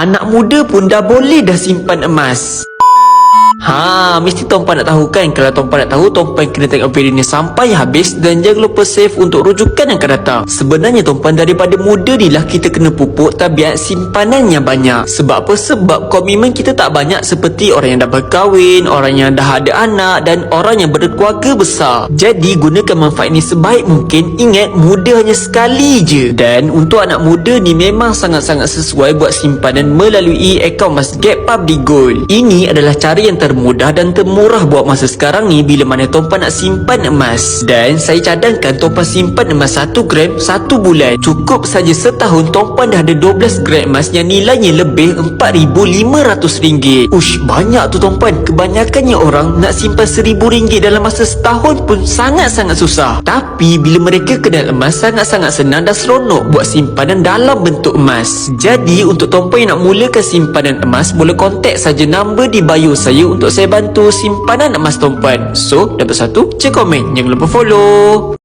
Anak muda pun dah boleh dah simpan emas. Ha, mesti Tompan nak tahu kan? Kalau Tompan nak tahu Tompan kena tengok video ni sampai habis Dan jangan lupa save untuk rujukan yang akan datang. Sebenarnya Tompan daripada muda ni lah Kita kena pupuk tabiat simpanan yang banyak. Sebab apa? Sebab komitmen kita tak banyak Seperti orang yang dah berkahwin Orang yang dah ada anak Dan orang yang berkeluarga besar. Jadi gunakan manfaat ni sebaik mungkin. Ingat muda hanya sekali je. Dan untuk anak muda ni memang sangat-sangat sesuai Buat simpanan melalui akaun Mas Gap Public Gold. Ini adalah cara yang termudah dan termurah buat masa sekarang ni bila mana Tompan nak simpan emas. Dan saya cadangkan Tompan simpan emas 1 gram 1 bulan. Cukup saja setahun Tompan dah ada 12 gram emas yang nilainya lebih RM4,500. Ush, banyak tu Tompan. Kebanyakannya orang nak simpan RM1,000 dalam masa setahun pun sangat-sangat susah. Tapi bila mereka kenal emas sangat-sangat senang dan seronok buat simpanan dalam bentuk emas. Jadi untuk Tompan yang nak mulakan simpanan emas boleh kontak saja nombor di bio saya untuk saya bantu simpanan emas Tompan. So, dapat satu, cek komen. Jangan lupa follow.